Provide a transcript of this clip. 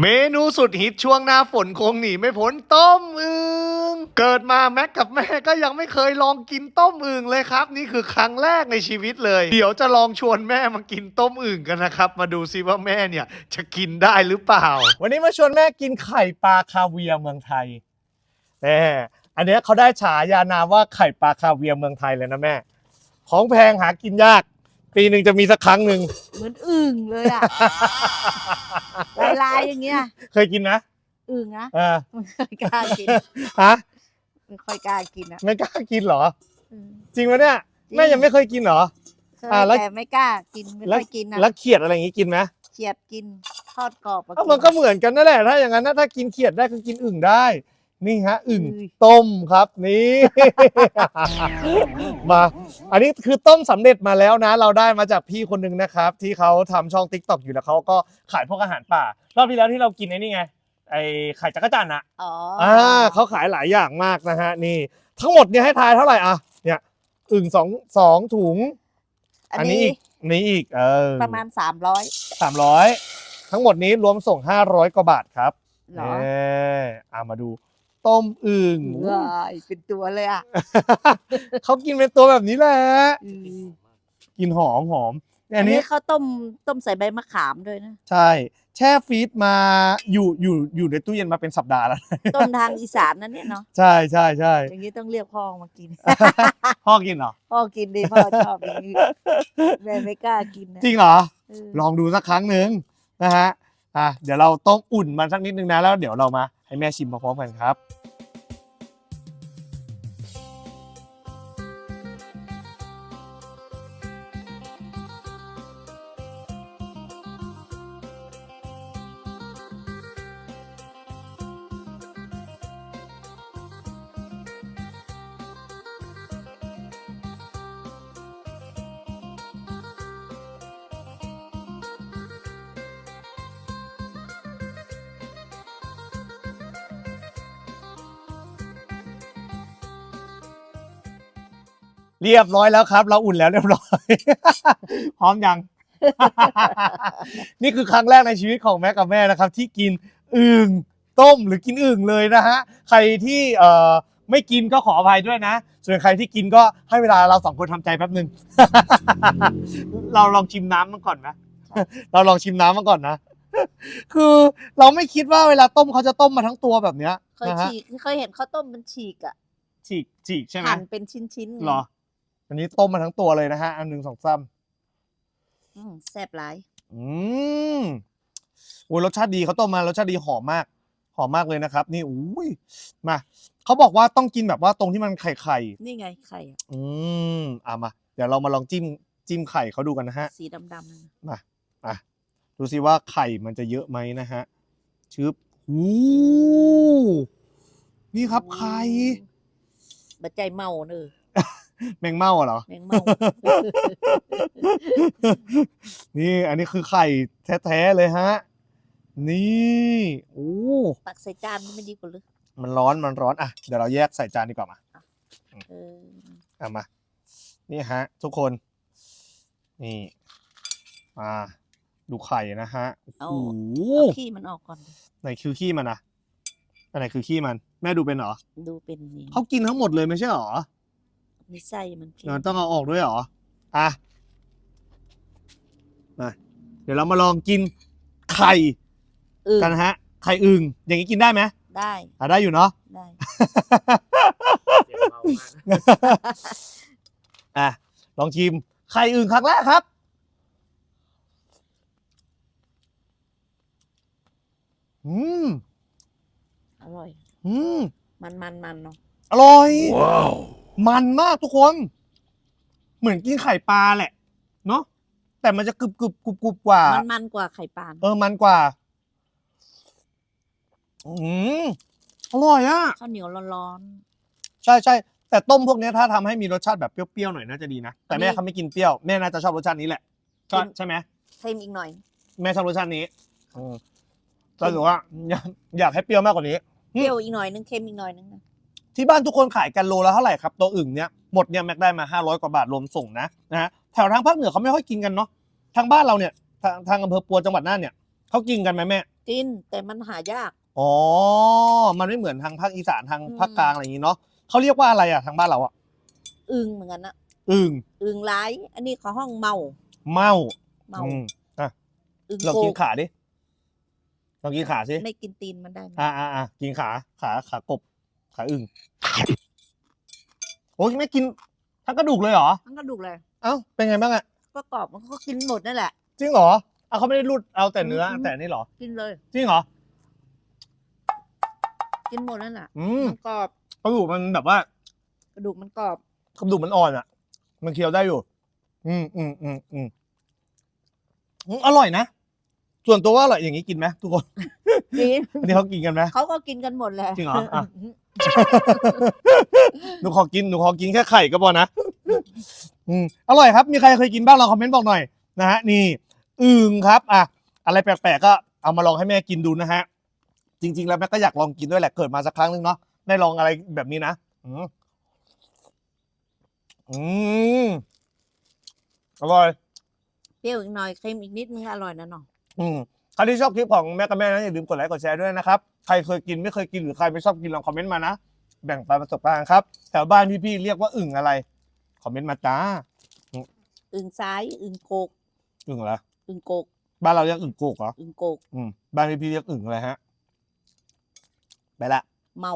เมนูสุดฮิตช่วงหน้าฝนคงหนีไม่พ้นต้มอึงเกิดมาแม็กกับแม่ก็ยังไม่เคยลองกินต้มอึงเลยครับ นี่คือครั้งแรกในชีวิตเลย เดี๋ยวจะลองชวนแม่มากินต้มอึงกันนะครับ มาดูซิว่าแม่เนี่ย จะกินได้หรือเปล่า วันนี้มาชวนแม่กินไข่ปลาคาเวียร์เมืองไทยแน่อันนี้เขาได้ฉายานามว่าไข่ปลาคาเวียร์เมืองไทยเลยนะแม่ ของแพงหากินยาก ปีหนึ่งจะมีสักครั้งหนึ่งเหมือนอึ่งเลยอะ ลายลายๆอย่างเงี้ยเคยกินนะอึ่งนะเออไม่ค่อยกล้ากินฮะไม่ค่อยกล้ากินอะไม่กล้ากินเหรอ อืมจริงไหมเนี่ยจริงแม่ยังไม่เคยกินเหรอ เคยอ่าแล้ว แต่ไม่กล้ากินไม่แล้วค่อยกินอะแล้วเขียดอะไรอย่างงี้กินไหมเฉียดกินทอดกรอบเอ้ามันก็เหมือนกันนั่นแหละถ้าอย่างนั้นนะถ้ากินเขียดได้ก็กินอึ่งได้ นี่ฮะอึ่งต้มครับนี่ มา อันนี้คือต้มสำเร็จมาแล้วนะ เราได้มาจากพี่คนหนึ่งนะครับ ที่เขาทำช่อง t ิ k t o k อยู่แล้วเขาก็ขายพวกอาหารป่ารอบที่แล้วที่เรากินไอ้นี่ไงไอ้ไข่จักรจันทร์อะอ๋ออ่าเขาขายหลายอย่างมากนะฮะนี่ ทั้งหมดเนี่ยให้ทายเท่าไหร่อะเนี่ยอึ่งสองสองถุงอันอันนี้นี้อีกอันนี้อีกเออประมาณสามร้อยสามร้อยทั้งหมดนี้รวมส่ง 500กว่าบาทครับ เหรอ เอออ่ามาดู ต้มอึ่งว้ายเป็นตัวเลยอะเขากินเป็นตัวแบบนี้แหละอืมกินหอมหอมเนี่ยอัอันนนี้นี้เขาต้มต้มใส่ใบมะขามด้วยนะ ใช่ แช่ฟรีซมาอยู่อยู่อยู่ในตู้เย็นมาเป็นสัปดาห์แล้วต้มทางอีสานนั่นเนี่ยเนาะใช่ใช่ใช่อย่างนี้ต้องเรียกพ่อมากินพ่อกินเหรอพ่อกินดิพ่อชอบอย่างนี้แม่ไม่กล้ากินนะจริงเหรอเออลองดูสักครั้งหนึ่งนะฮะอะเดี๋ยวเราต้มอุ่นมันสักนิดนึงนะแล้วเดี๋ยวเรามา ให้แม่ชิมพร้อมกันครับ เรียบร้อยแล้วครับ เราอุ่นแล้วเรียบร้อย พร้อมยัง นี่คือครั้งแรกในชีวิตของแม่กับแม่นะครับ ที่กินอึ่งต้มหรือกินอึ่งเลยนะฮะใครที่เอ่อไม่กินก็ขออภัยด้วยนะ ส่วนใครที่กินก็ให้เวลาเราสองคนทำใจแป๊บหนึ่ง เราลองชิมน้ำมันก่อนนะเราลองชิมน้ำมันก่อนนะ คือเราไม่คิดว่าเวลาต้มเขาจะต้มมาทั้งตัวแบบเนี้ยเคยนะฮะฉีกเคยเห็นข้าวต้มมันฉีกอะฉีกฉีกใช่ไหมหั่นเป็นชิ้นๆไง เหรอ อันนี้ต้มมาทั้งตัวเลยนะฮะ อันหนึ่งสองสามอืมแซ่บหลายอืมโอ้ยรสชาติดีเขาต้มมารสชาติดีหอมมาก หอมมากเลยนะครับ นี่อุ้ยมาเขาบอกว่าต้องกินแบบว่าตรงที่มันไข่ไข่นี่ไงไข่อะๆอืมอะมา เดี๋ยวเรามาลองจิ้มจิ้มไข่เขาดูกันนะฮะ สีดำๆนั่นน่ะมาอะดูสิว่าไข่มันจะเยอะไหมนะฮะชึบหูนี่ครับไข่ บัดใจเมาเนอะ แมงเม่าเหรอ แมงเมานี่อันนี้คือไข่แท้ๆเลยฮะ นี่โอ้ตักใส่จานมันไม่ดีกว่าหรือมันร้อนมันร้อนอะเดี๋ยวเราแยกใส่จานดีกว่ามาเอออะมา นี่ฮะ ทุกคน นี่มาดูไข่นะฮะเอาโอ้โหเอาขี้มันออกก่อนดิไหนคือขี้มันนะอันไหนคือขี้มัน แม่ดูเป็นเหรอ ดูเป็นนี่เขากินทั้งหมดเลยไม่ใช่เหรอ มีไส้มันพี่เราต้องเอาออกด้วยเหรอ อะ มา เดี๋ยวเรามาลองกินไข่เออกันนะฮะ ไข่อึ่งอย่างนี้กินได้ไหมได้อะได้อยู่เนาะ ได้อะ ลองชิม ไข่อึ่งครั้งแรกครับ อืม อร่อย อืม มันมันมันเนาะ อร่อย มันมากทุกคน เหมือนกินไข่ปลาแหละ เนาะแต่มันจะกรึบกรึบกรุบกรุบกว่า มันมันกว่าไข่ปลาเออมันกว่า อืมอร่อยอะข้าวเหนียวร้อนใช่ใช่แต่ต้มพวกเนี้ยถ้าทำให้มีรสชาติแบบเปรี้ยวๆหน่อยน่าจะดีนะแต่อันแม่นี้เขาไม่กินเปรี้ยวแม่น่าจะชอบรสชาตินี้แหละก็กินใช่ไหม ๆเค็มอีกหน่อย แม่ชอบรสชาตินี้อืมก็ถือว่าอยากอยากให้เปรี้ยวมากกว่านี้ เปรี้ยวอีกหน่อยนึงเค็มอีกหน่อยนึงนะ ที่บ้านทุกคนขายกันโลละเท่าไหร่ครับตัวอึ่งเนี้ยหมดเนี่ยแม็กได้มา 500 กว่าบาทรวมส่งนะนะฮะแถวทางภาคเหนือเขาไม่ค่อยกินกันเนาะทางบ้านเราเนี่ยทางทางอำเภอปัวจังหวัดน่านเนี่ยเขากินกันไหมแม่กินแต่มันหายาก อ๋อ มันไม่เหมือนทางภาคอีสานทางอืมภาคกลางอะไรอย่างนี้เนาะเขาเรียกว่าอะไรอะทางบ้านเราอะอึงเหมือนกันนะอึ่งอึงร้าย อันนี้เขาห้องเมา เมาเมาอืมอะอึงลองโกกินขาดิลองกินขาสิไม่กินตีนมันได้ไหมอ่าอ่าอ่ากินขาขาขากบ ขาอึ่งโอ้ยไม่กินทั้งกระดูกเลยเหรอมันก็ดูกเลย เอ้า เป็นไงบ้างอะประกอบมันก็กินหมดนั่นแหละ จริงเหรออะเขาไม่ได้รูดเอาแต่เนื้ออืม แต่นี่เหรอ กินเลย จริงเหรอ กินหมดนั่นแหละอืมมันกรอบกระดูกมันแบบว่ากระดูกมันกรอบกระดูกมันอ่อนอะมันเคี้ยวได้อยู่ อืมอืมอืมอืมอืมอร่อยนะ ส่วนตัวว่าอร่อยอย่างนี้กินไหมทุกคนกินอันนี้เขากินกันไหมเขาก็กินกันหมดเลยจริงเหรออะหนูขอกินหนูขอกินแค่ไข่ก็พอนะอืมอร่อยครับ มีใครเคยกินบ้างลองคอมเมนต์บอกหน่อยนะฮะนี่อึ่งครับอะอะไรแปลกๆก็เอามาลองให้แม่กินดูนะฮะ จริง ๆ แล้วแม่ก็อยากลองกินด้วยแหละเกิดมาสักครั้งหนึงเนาะได้ลองอะไรแบบนี้นะอืมอืมอร่อยเปรี้ยวอีกหน่อยเค็มอีกนิดนึงอร่อยนะน้อง อืมใครที่ชอบคลิปของแม่กับแม่นะอย่าลืมกดไลค์กดแชร์ด้วยนะครับ ใครเคยกินไม่เคยกินหรือใครไม่ชอบกินลองคอมเมนต์มานะ แบ่งปันประสบการณ์ครับ แถวบ้านพี่ๆเรียกว่าอึ่งอะไร คอมเมนต์มาจ้า อึงซ้าย อึงโกก อึ่งอะไรอึงโกก บ้านเราเรียกอึ่งโกกเหรอ อึงโกก อืม บ้านพี่ๆเรียกอึ่งอะไรฮะ ไปละ เมา